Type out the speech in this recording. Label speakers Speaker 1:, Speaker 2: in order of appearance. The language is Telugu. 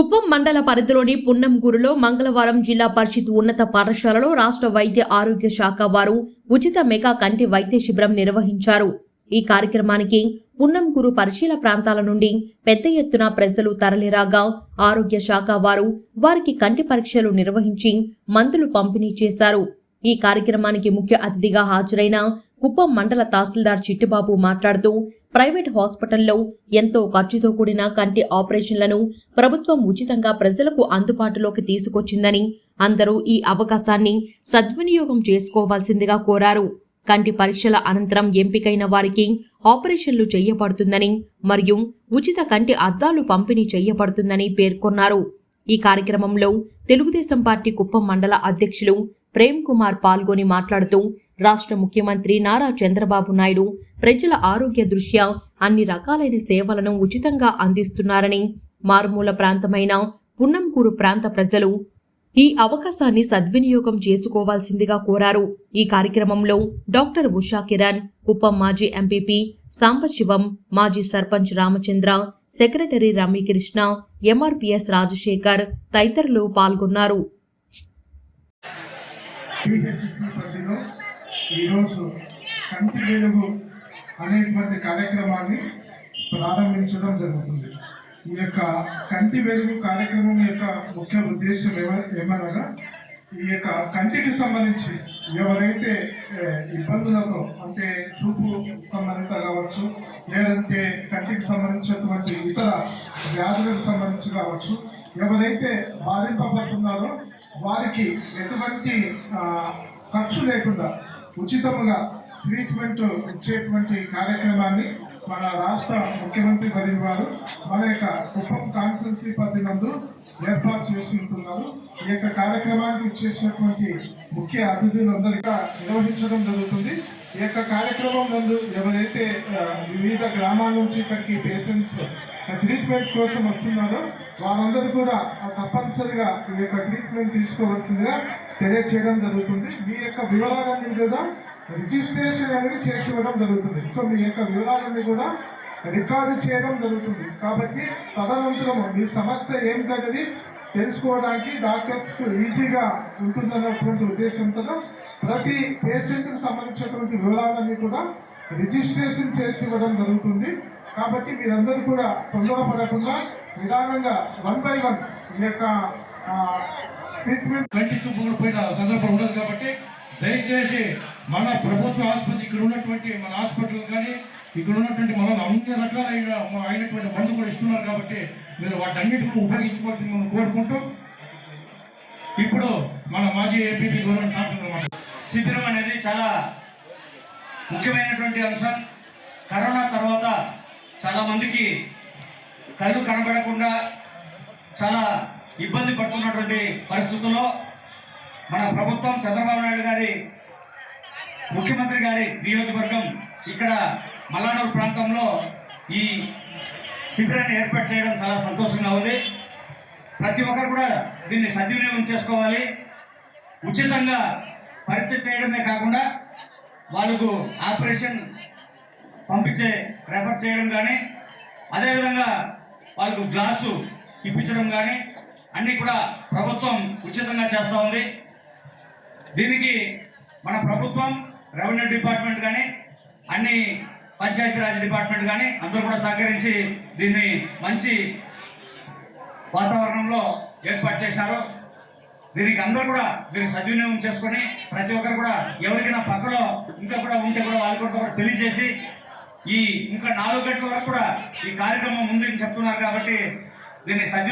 Speaker 1: కుప్పం మండల పరిధిలోని పున్నంగూరులో మంగళవారం జిల్లా పరిషత్ ఉన్నత పాఠశాలలో రాష్ట్ర వైద్య ఆరోగ్య శాఖ వారు ఉచిత మెగా కంటి వైద్య శిబిరం నిర్వహించారు. ఈ కార్యక్రమానికి పున్నంగూరు పరిశీల ప్రాంతాల నుండి పెద్ద ఎత్తున ప్రజలు తరలిరాగా ఆరోగ్య శాఖ వారు వారికి కంటి పరీక్షలు నిర్వహించి మందులు పంపిణీ చేశారు. ఈ కార్యక్రమానికి ముఖ్య అతిథిగా హాజరైన కుప్పం మండల తహసీల్దార్ చిట్టిబాబు మాట్లాడుతూ ప్రైవేట్ హాస్పిటల్లో ఎంతో ఖర్చుతో కూడిన కంటి ఆపరేషన్లను ప్రభుత్వం ఉచితంగా ప్రజలకు అందుబాటులోకి తీసుకొచ్చిందని అందరూ ఈ అవకాశాన్ని సద్వినియోగం చేసుకోవాల్సిందిగా కోరారు. కంటి పరీక్షల అనంతరం ఎంపికైన వారికి ఆపరేషన్లు చేయబడుతుందని మరియు ఉచిత కంటి అద్దాలు పంపిణీ చేయబడుతుందని పేర్కొన్నారు. ఈ కార్యక్రమంలో తెలుగుదేశం పార్టీ కుప్పం మండల అధ్యక్షులు ప్రేమ్ కుమార్ పాల్గొని మాట్లాడుతూ రాష్ట్ర ముఖ్యమంత్రి నారా చంద్రబాబు నాయుడు ప్రజల ఆరోగ్య దృష్ట్యా అన్ని రకాలైన సేవలను ఉచితంగా అందిస్తున్నారని మారుమూల ప్రాంతమైన పున్నంకూరు ప్రాంత ప్రజలు ఈ అవకాశాన్ని సద్వినియోగం చేసుకోవాల్సిందిగా కోరారు. ఈ కార్యక్రమంలో డాక్టర్ ఉషా కిరణ్ కుప్పం మాజీ ఎంపీపీ సాంబశివం మాజీ సర్పంచ్ రామచంద్ర సెక్రటరీ రమ్యకృష్ణ ఎంఆర్పీఎస్ రాజశేఖర్ తదితరులు పాల్గొన్నారు.
Speaker 2: టీహెచ్సి పరిధిలో ఈరోజు కంటి వెలుగు అనేటువంటి కార్యక్రమాన్ని ప్రారంభించడం జరుగుతుంది. ఈ యొక్క కంటి వెలుగు కార్యక్రమం యొక్క ముఖ్య ఉద్దేశం ఏమ- ఏమనగా ఈ యొక్క కంటికి సంబంధించి ఎవరైతే ఇబ్బందులతో అంటే చూపు సంబంధిత కావచ్చు లేదంటే కంటికి సంబంధించినటువంటి ఇతర వ్యాధులకు సంబంధించి కావచ్చు ఎవరైతే బాధింపబడుతున్నారో వారికి ఎటువంటి ఖర్చు లేకుండా ఉచితముగా ట్రీట్మెంట్ ఇచ్చేటువంటి కార్యక్రమాన్ని మన రాష్ట్ర ముఖ్యమంత్రి వర్యులు వారు మన యొక్క కుప్పం కాన్స్టిట్యున్సీ పరిధి నందు ఏర్పాటు చేసి ఉంటున్నారు. ఈ యొక్క కార్యక్రమానికి ఇచ్చేసినటువంటి ముఖ్య అతిథులందరిగా నిర్వహించడం జరుగుతుంది. ఈ యొక్క కార్యక్రమం నందు ఎవరైతే వివిధ గ్రామాల నుంచి ఇక్కడికి పేషెంట్స్ ట్రీట్మెంట్ కోసం వస్తున్నారో వారందరూ కూడా తప్పనిసరిగా ఈ యొక్క ట్రీట్మెంట్ తీసుకోవాల్సిందిగా తెలియచేయడం జరుగుతుంది. మీ యొక్క వివరాలన్నీ కూడా రిజిస్ట్రేషన్ అనేది చేసి ఇవ్వడం జరుగుతుంది. సో మీ యొక్క వివరాలన్నీ కూడా రికార్డు చేయడం జరుగుతుంది. కాబట్టి తదనంతరం మీ సమస్య ఏం తెలుసుకోవడానికి డాక్టర్స్కు ఈజీగా ఉంటుందన్నటువంటి ఉద్దేశంతో ప్రతి పేషెంట్కి సంబంధించినటువంటి వివరాలన్నీ కూడా రిజిస్ట్రేషన్ చేసి ఇవ్వడం జరుగుతుంది. కాబట్టి మీరందరూ కూడా తొందరపడకుండా నిదానంగా వన్ బై వన్ ఈ యొక్క ట్రీట్మెంట్
Speaker 3: కంటి చూపు కూడా పోయిన సందర్భం ఉండదు కాబట్టి దయచేసి మన ప్రభుత్వ ఆసుపత్రి ఇక్కడ ఉన్నటువంటి మన హాస్పిటల్ కానీ ఇక్కడ ఉన్నటువంటి మన అన్ని రకాలైన అయినటువంటి మందులు కూడా ఇస్తున్నారు కాబట్టి మీరు వాటన్నిటిని ఉపయోగించుకోవాల్సింది మనం కోరుకుంటూ ఇప్పుడు మన మాజీ ఏపీపీ గవర్నమెంట్ సార్
Speaker 4: శిబిరం అనేది చాలా ముఖ్యమైనటువంటి అంశం. కరోనా తర్వాత చాలామందికి కళ్ళు కనబడకుండా చాలా ఇబ్బంది పడుతున్నటువంటి పరిస్థితుల్లో మన ప్రభుత్వం చంద్రబాబు నాయుడు గారి ముఖ్యమంత్రి గారి నియోజకవర్గం ఇక్కడ మల్లానూరు ప్రాంతంలో ఈ శిబిరాన్ని ఏర్పాటు చేయడం చాలా సంతోషంగా ఉంది. ప్రతి ఒక్కరు కూడా దీన్ని సద్వినియోగం చేసుకోవాలి. ఉచితంగా పరీక్ష చేయడమే కాకుండా వాళ్ళకు ఆపరేషన్ పంపించే రెఫర్ చేయడం కానీ అదేవిధంగా వాళ్ళకు గ్లాసు ఇప్పించడం కానీ అన్నీ కూడా ప్రభుత్వం ఉచితంగా చేస్తూ ఉంది. దీనికి మన ప్రభుత్వం రెవెన్యూ డిపార్ట్మెంట్ కానీ అన్ని పంచాయతీరాజ్ డిపార్ట్మెంట్ కానీ అందరూ కూడా సహకరించి దీన్ని మంచి వాతావరణంలో ఏర్పాటు చేశారు. దీనికి అందరూ కూడా దీన్ని సద్వినియోగం చేసుకొని ప్రతి ఒక్కరు కూడా ఎవరికైనా పక్కలో ఇంకా కూడా ఉంటే కూడా వాళ్ళు కూడా తెలియజేసి ఈ ఇంకా నాలుగు గంటల వరకు కూడా ఈ కార్యక్రమం ముందుకు చెప్తున్నారు కాబట్టి దీన్ని సద్వి